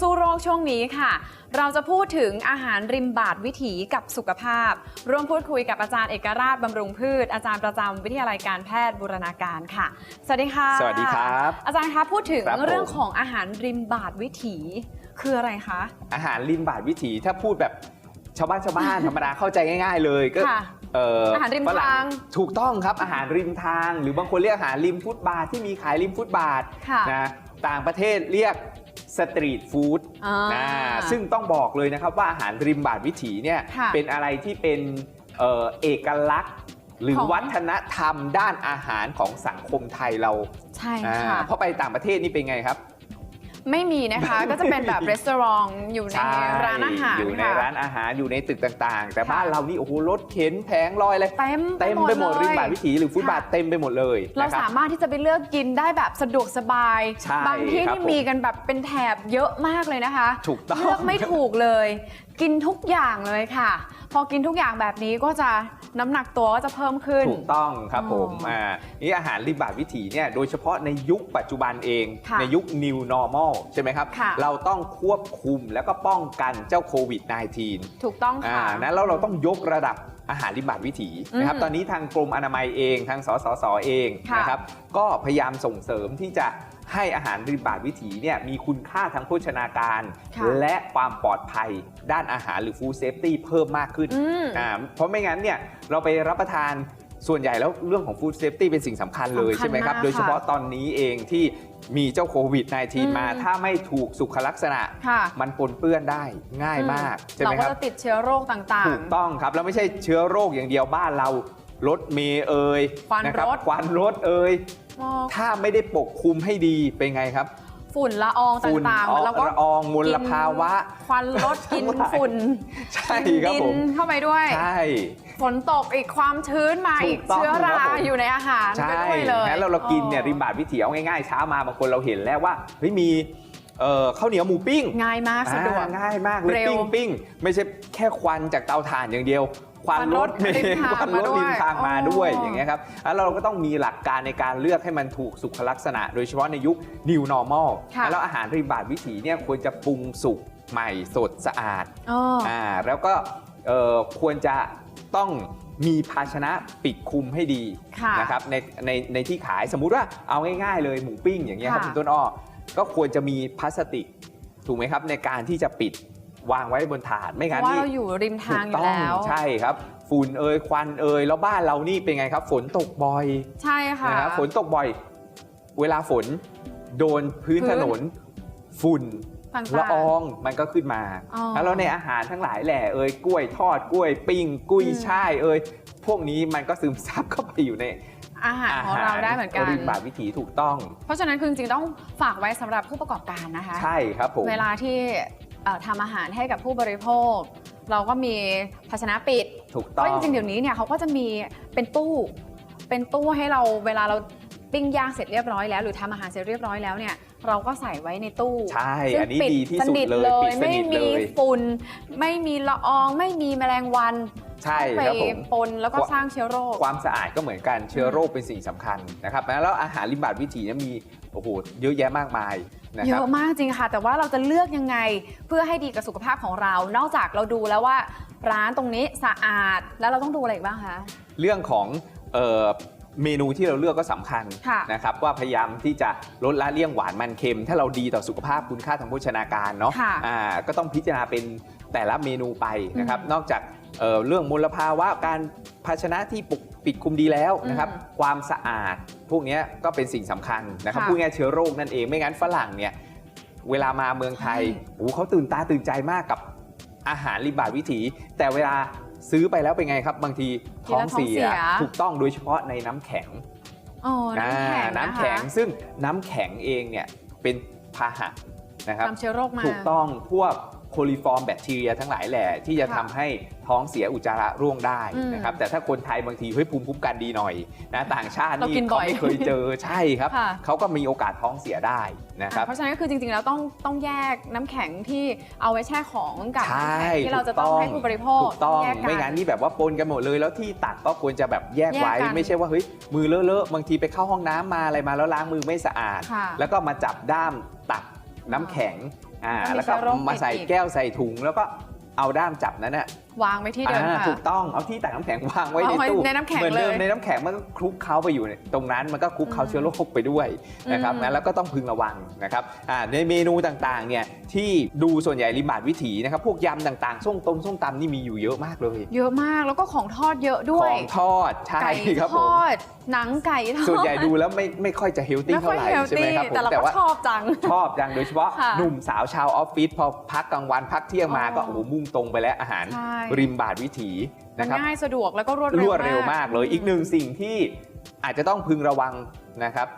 สู้โรคช่วงนี้ค่ะ เราจะพูดถึงอาหารริมบาทวิถีกับสุขภาพ ร่วมพูดคุยกับอาจารย์เอกราชบำรุงพืช อาจารย์ประจำวิทยาลัยการแพทย์บูรณาการค่ะ สวัสดีค่ะ สวัสดีครับ อาจารย์คะพูดถึงครับผมเรื่องของอาหารริมบาทวิถี คืออะไรคะ อาหารริมบาทวิถีถ้าพูดแบบชาวบ้านชาวบ้านธรรมดาเข้าใจง่าย ๆ เลยก็ค่ะเอ่ออาหารริมฝรั่ทาง ถูกต้องครับอาหารริมทาง หรือบางคนเรียกอาหารริมฟุตบาทที่มีขายริมฟุตบาทค่ะนะต่างประเทศเรียก สตรีทฟู้ดอ่านะซึ่งต้องบอกเลยนะครับว่าอาหารริมบาทวิถีเนี่ยค่ะเป็นอะไรที่เป็นเอ่อเอกลักษณ์หรือของวัฒนธรรมด้านอาหารของสังคมไทยเรา ใช่อ่าค่ะเพราะไปต่างประเทศนี่เป็นไงครับ ไม่มีนะคะ ก็จะเป็นแบบรีสอร์ทอยู่ในใช่ร้านอาหารอยู่ในค่ะ ร้านอาหารอยู่ในตึกต่างๆ แต่ค่ะบ้านเรานี่โอ้โหรถเข็นแผงลอยอะไรเต็มเต็มไปหมดเลย ริมบาทวิถีหรือฟุตบาทค่ะเต็มไปหมดเลยเรานะครับสามารถที่จะไปเลือกกินได้แบบสะดวกสบาย ใช่บางที่ครับนี่ผมมีกันแบบเป็นแถบเยอะมากเลยนะคะถูกต้อง เลือกไม่ถูกเลย กินทุกอย่างเลยค่ะ พอกินทุกอย่างแบบนี้ก็จะ น้ำหนักตัวก็จะเพิ่มขึ้น ถูกต้องครับผมอ๋ออ่อ่านี่อาหารริมบาทวิถีเนี่ยโดยเฉพาะในยุคปัจจุบันเอง ค่ะในยุค new normal ใช่ไหมครับ ค่ะ เราต้องควบคุมแล้วก็ป้องกันเจ้าโควิด -19 ถูกต้องอ่าค่ะนะแล้วเราต้องยกระดับอาหารริมบาทวิถีนะครับ อืมตอนนี้ทางกรมอนามัยเอง ทางสสสเองค่ะนะครับ ก็พยายามส่งเสริมที่จะ ให้อาหารริมบาทวิถีเนี่ยมีคุณค่าทางโภชนาการค่ะและความปลอดภัยด้านอาหารหรือฟู้ดเซฟตี้เพิ่มมากขึ้นอืมอ่าเพราะไม่งั้นเนี่ยเราไปรับประทานส่วนใหญ่แล้วเรื่องของฟู้ดเซฟตี้เป็นสิ่งสำคัญเลยสำคัญใช่ไหมครับมากโดยเฉพาะตอนนี้เองที่มีเจ้าโควิด -19 มาอืมถ้าไม่ถูกสุขลักษณะค่ะมันปนเปื้อนได้ง่ายมาก ใช่ไหเรามคก็รับจะติดเชื้อโรคต่างถูกต้องครับ แล้วไม่ใช่เชื้อโรคอย่างเดียวบ้านเรา รถเมย์เอ่ยควันนะครัรถ ควันรถเอ่ยๆมถ้าไม่ได้ปกคลุมให้ดีเป็นไงครับฝุ่นละอองตฝุ่น่างๆแล้วก็ละอองมลภาวะ ควันรถกินฝุ่นใช่กินครับดิผมเข้าไปด้วยใช่ฝนตกอีกความชื้นมาอีกถูกต้องเชื้อราครับผมอยู่ในอาหารไปใช่ด้วยเลยงั้นเราเรากินเนี่ยริมบาทวิถีเอาง่ายๆเช้ามาบางคนเราเห็นแล้วว่าเฮ้ยมีเอ่อข้าวเหนียวหมูปิ้ง ง่ายมากสะดวกอ่าง่ายมากเลยเร็วปิ้งปิ้งไม่ใช่แค่ควันจากเตาถ่านอย่างเดียว ควันรถเมควันรถริมทางมาด้วยล์ควันรถริมทางมาด้วยอ๋อออย่างเงี้ยครับแล้วเราก็ต้องมีหลักการในการเลือกให้มันถูกสุขลักษณะ โดยเฉพาะในยุค new normal ค่ะแล้วอาหารริมบาทวิถีเนี่ยควรจะปรุงสุกใหม่สดสะอาดอ๋ออ่าแล้วก็เอ่อควรจะต้องมีภาชนะปิดคลุมให้ดีค่ะนะครับในในในที่ขายสมมุติว่าเอาง่ายๆเลยหมูปิ้งอย่างเงี้ยครับค่ะคุณต้นอ้อก็ควรจะมีพลาสติกถูกไหมครับในการที่จะปิด วางไว้บนถาดไม่เพงั้นราะว่านี่เราอยู่ริมทางอถูกยู่ต้องแล้วใช่ครับฝุ่นเอ่ยควันเอ่ยแล้วบ้านเรานี่เป็นไงครับ ฝนตกบ่อย ใช่ค่ะนะครับฝนตกบ่อย เวลาฝนโดนพื้นพื้นถนนฝุ่นต่างๆละอองมันก็ขึ้นมาอ๋อแล้วในอาหารทั้งหลายแหละเอ่ยกล้วยทอดกล้วยปิ้งกุ้ยอืมช่ายเอ่ยพวกนี้มันก็ซึมซับเข้าไปอยู่ในอาหารของเราได้เหมือนกันริมบาทวิถีถูกต้อง เพราะฉะนั้นคือจริงๆต้องฝากไว้สำหรับผู้ประกอบการนะคะ ใช่ครับผม เวลาที่ เอ่อทำอาหารให้กับผู้บริโภค เราก็มีภาชนะปิด ถูกเพต้องราะจริงๆ เดี๋ยวนี้เนี่ยเขาก็จะมีเป็นตู้ เป็นตู้ให้เราเวลาเราปิ้งย่างเสร็จเรียบร้อยแล้ว หรือทำอาหารเสร็จเรียบร้อยแล้วเนี่ยเราก็ใส่ไว้ในตู้ใช่ซึ่งอันนี้ปิดีที่สสุดนิทเลยปิดสไม่นิทเลมียฝุ่นไม่มีละออง ไม่มีแมลงวัน ใช่ไปครับผมปนแล้วก็สร้างเชื้อโรค ความสะอาดก็เหมือนกันเชื้อโรคเป็นสิ่งสำคัญนะครับแล้วอาหารริมบาทวิถีเนี่ยมีโอ้โหเยอะแยะมากมายนะเยครับอะมากจริงค่ะ แต่ว่าเราจะเลือกยังไงเพื่อให้ดีกับสุขภาพของเรา นอกจากเราดูแล้วว่าร้านตรงนี้สะอาดแล้วเราต้องดูอะไรอีกบ้างคะเรื่องของเอ่อเมนูที่เราเลือกก็สำคัญค่ะนะครับว่าพยายามที่จะลดละเลี่ยงหวานมันเค็ม ถ้าเราดีต่อสุขภาพคุณค่าทางโภชนาการเนาะค่ะอ่าก็ต้องพิจารณาเป็นแต่ละเมนูไปนะครับนอกจาก เอ่อเรื่องมลภาวะการภาชนะที่ปกปิดคุมดีแล้วนะครับอืมความสะอาดพวกเนี้ยก็เป็นสิ่งสำคัญนะครับค่ะพูดง่ายๆเชื้อโรคนั่นเองไม่งั้นฝรั่งเนี่ยเวลามาเมืองไทยใช่โอ้โหเขาตื่นตาตื่นใจมากกับอาหารริมบาทวิถี แต่เวลาซื้อไปแล้วเป็นไงครับ บางทีท้องเสียถูกต้องโดยเฉพาะในน้ำแข็งอ๋อน้ำแข็งอ่านะคะน้ำแข็งซึ่งน้ำแข็งเองเนี่ยเป็นพาหะนะครับนำเชื้อโรคมาถูกต้องพวก โคลิฟอร์มแบคทีเรียทั้งหลายแหละที่จะค่ะทำให้ท้องเสียอุจจาระร่วงได้อืมนะครับแต่ถ้าคนไทยบางทีเฮ้ยภูมิคุ้มกันดีหน่อยนะต่างชาติเรากินี่นบ่เขาอยไม่เคยเจอใช่ครับค่ะเขาก็มีโอกาสท้องเสียได้นะครับเพราะฉะนั้นคือจริงๆแล้วต้องต้องแยกน้ำแข็งที่เอาไว้แช่ของกับใช่น้ำแข็งที่เราจะต้องให้ผู้บริโภคถูกต้องแยกกัไม่งั้นนี่แบบว่าปนกันหมดเลย แล้วที่ตักก็ควรจะแบบแยกไว้แยกกันไม่ใช่ว่าเฮ้ยมือเลอะๆบางทีไปเข้าห้องน้ำมาอะไรมาแล้วล้างมือไม่สะอาดค่ะแล้วก็มาจับด้ามตักน้ำแข็ง อ่าก็มีแล้วก็เชื้อโรคมาใส่ติดอีกแก้วใส่ถุงแล้วก็เอาด้ามจับนั้นน่ะวางไว้ที่เดิมอ่าค่ะถูกต้องเอาที่ตักน้ำแข็งวางไว้วางในไว้ตู้ในน้ำแข็งเหมือนเดิมเลยในน้ำแข็งมันก็คลุกเคล้าไปอยู่ในตรงนั้นมันก็คลุกเคล้าอืมเชื้อโรคไปด้วยนะครับอืมนะแล้วก็ต้องพึงระวังนะครับอ่าในเมนูต่างๆเนี่ยที่ดูส่วนใหญ่ริมบาดวิถีนะครับพวกยำต่างๆส้มตำส้มตำนี่มีอยู่เยอะมากเลย เยอะมากแล้วก็ของทอดเยอะด้ขวยองทอดใช่ไก่ครับทผมอดหนังไก่ทอดส่วนใหญ่ดูแล้วไม่ไม่ค่อยจะเฮลตี้ไม่ค่เท่าอยไหร่เฮลใช่ไหมตี้ครับผมแต่เราแต่ก็ว่าชอบจังชอบจังโดยเฉพาะค่ะหนุ่มสาวชาวออฟฟิศพอพักกลางวันพักเที่ยงมาอ๋อก็โอ้โหมุ่งตรงไปแล้วอาหารใช่ริมบาดวิถีมันนะครับง่ายสะดวกแล้วก็รวดรเร็ววดเร็วมากเลยอีกหนึ่งสิ่งที่อาจจะต้องพึงระวังนะครับ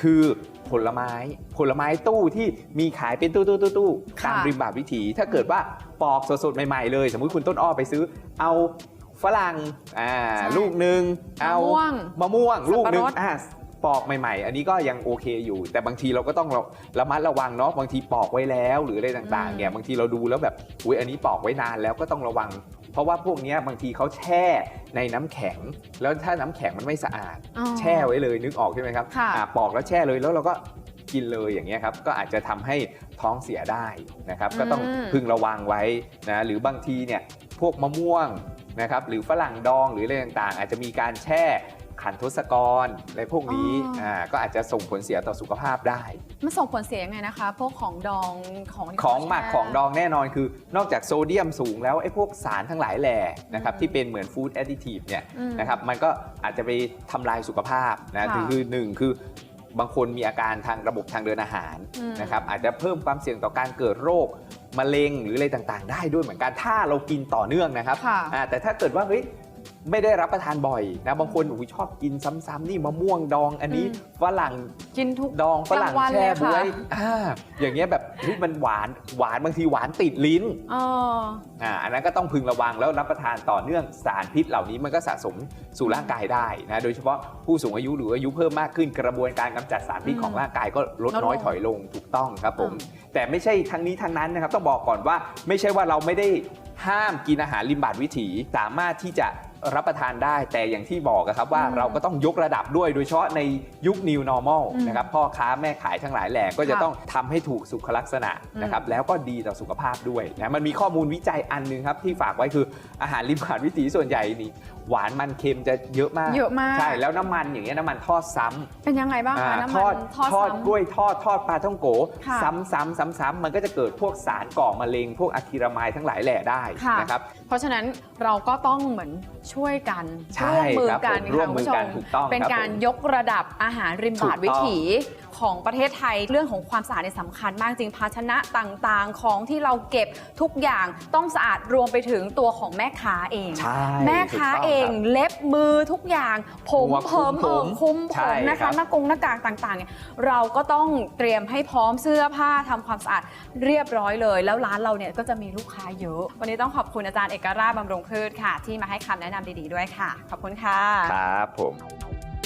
คือผลไม้ผลไม้ตู้ที่มีขายเป็นตู้ตู้ตู้ตู้ตามริมบาดวิถี ถ้าเกิดว่าปอกสดๆใหม่ๆเลย สมมุติคุณต้นอ้อไปซื้อ เอาฝรั่งอ่าลูกหนึ่งมะเอาม่วงมะม่วงสับปะรดลูกหนึ่งอ่า ปอกใหม่ๆ อันนี้ก็ยังโอเคอยู่ แต่บางทีเราก็ต้องระระมัดระวังเนาะบางทีปอกไว้แล้วหรืออะไรต่างๆเนี่ยบางทีเราดูแล้วแบบอุ้ยอันนี้ปอกไว้นานแล้วก็ต้องระวัง เพราะว่าพวกเนี้ยบางทีเขาแช่ในน้ำแข็ง แล้วถ้าน้ำแข็งมันไม่สะอาดอ๋อแช่ไว้เลยนึกออกใช่ไหมครับค่ะอ่าปอกแล้วแช่เลยแล้วเราก็กินเลยอย่างเงี้ยครับก็อาจจะทำให้ท้องเสียได้นะครับ ก็ต้องอืมพึงระวังไว้นะหรือบางทีเนี่ยพวกมะม่วงนะครับหรือฝรั่งดองหรืออะไรต่างๆ อาจจะมีการแช่ ขันทศกรอะไรพวกนี้อ๋ออ่าก็อาจจะส่งผลเสียต่อสุขภาพได้ มันส่งผลเสียยังไงนะคะ พวกของดองของที่ของหมักแช่ของดองแน่นอนคือนอกจากโซเดียมสูงแล้วไอ้พวกสารทั้งหลายแหล่นะครับอืมที่เป็นเหมือนฟู้ดแอดดิทีฟเนี่ยอืมนะครับมันก็อาจจะไปทำลายสุขภาพนะค่ะคือคือหนึ่งคือบางคนมีอาการทางระบบทางเดินอาหารอืม นะครับอาจจะเพิ่มความเสี่ยงต่อการเกิดโรคมะเร็งหรืออะไรต่างๆ ได้ด้วยเหมือนกันถ้าเรากินต่อเนื่องนะครับ ค่ะ อ่าแต่ถ้าเกิดว่าเฮ้ย ไม่ได้รับประทานบ่อยนะบางคนอุ๊ยชอบกินซ้ำๆนี่มะม่วงดอง อันนี้อืมฝรั่งกินทุกดองฝรั่งกลางวันแช่เลยค่ะบ๊วยอ่าอย่างเงี้ยแบบเฮ้ยมันหวานหวานบางทีหวานติดลิ้นเอออ่าอันนั้นก็ต้องพึงระวังแล้วรับประทานต่อเนื่องสารพิษเหล่านี้มันก็สะสมสู่ร่างกายได้นะโดยเฉพาะผู้สูงอายุหรืออายุเพิ่มมากขึ้นกระบวนการกำจัดสารพิษอืมของร่างกายก็ลดลดลงน้อยถอยลงถูกต้องครับผมอืมแต่ไม่ใช่ทั้งนี้ทั้งนั้นนะครับต้องบอกก่อนว่า ไม่ใช่ว่าเราไม่ได้ห้ามกินอาหารริมบาดวิถีสามารถที่จะ รับประทานได้แต่อย่างที่บอกอะครับว่าอืมเราก็ต้องยกระดับด้วยโดยเฉพาะในยุค new normal อืมนะครับพ่อค้าแม่ขายทั้งหลายแหล่ก็จะค่ะต้องทำให้ถูกสุขลักษณะนะครับแล้วก็ดีต่อสุขภาพด้วยนะมันมีข้อมูลวิจัยอันหนึงครับที่ฝากไว้คืออาหารริมหาดวิถีส่วนใหญ่นี่หวานมันเค็มจะเยอะมาก เยอะมาก ใช่ แล้วน้ำมันอย่างเงี้ยน้ำมันทอดซ้ำเป็นยังไงบ้างอ่าคะน้ำทมัอนดทอดทอดซ้ำกล้วยทอดทอดปลาท่องโกค่ะซ้ำซ้ำซ้ำซ้ำมันก็จะเกิดพวกสารก่อมะเร็ง พวกอะคริลามายทั้งหลายแหล่ได้ค่ะนะครับ เพราะฉะนั้นเราก็ต้องเหมือนช่วยกันใช่ร่วมมือครับกันผมร่วมมือกันค่ะคุณผู้ชถูกต้องเป็นครับการผมยกระดับอาหารริมบาดถูวิกต้องถีของประเทศไทยเรื่องของความสะอาดเนี่ยสำคัญมากจริงภาชนะต่างๆ ของที่เราเก็บทุกอย่างต้องสะอาดรวมไปถึงตัวของแม่ค้าเองใช่แม่ค้าถูกต้เองครับเล็บมือทุกอย่าง ผมหัวคุเพิ่มมผมเออคุมผใช่มนะครัคะบหน้ากงหน้ากากต่างๆเนี่ยเราก็ต้องเตรียมให้พร้อมเสื้อผ้าทำความสะอาดเรียบร้อยเลย แล้วร้านเราเนี่ยก็จะมีลูกค้าเยอะ วันนี้ต้องขอบคุณอาจารย์เอกราชบำรุงพืชค่ะ ที่มาให้คำแนะนำดีๆด้วยค่ะ ขอบคุณค่ะ ครับผม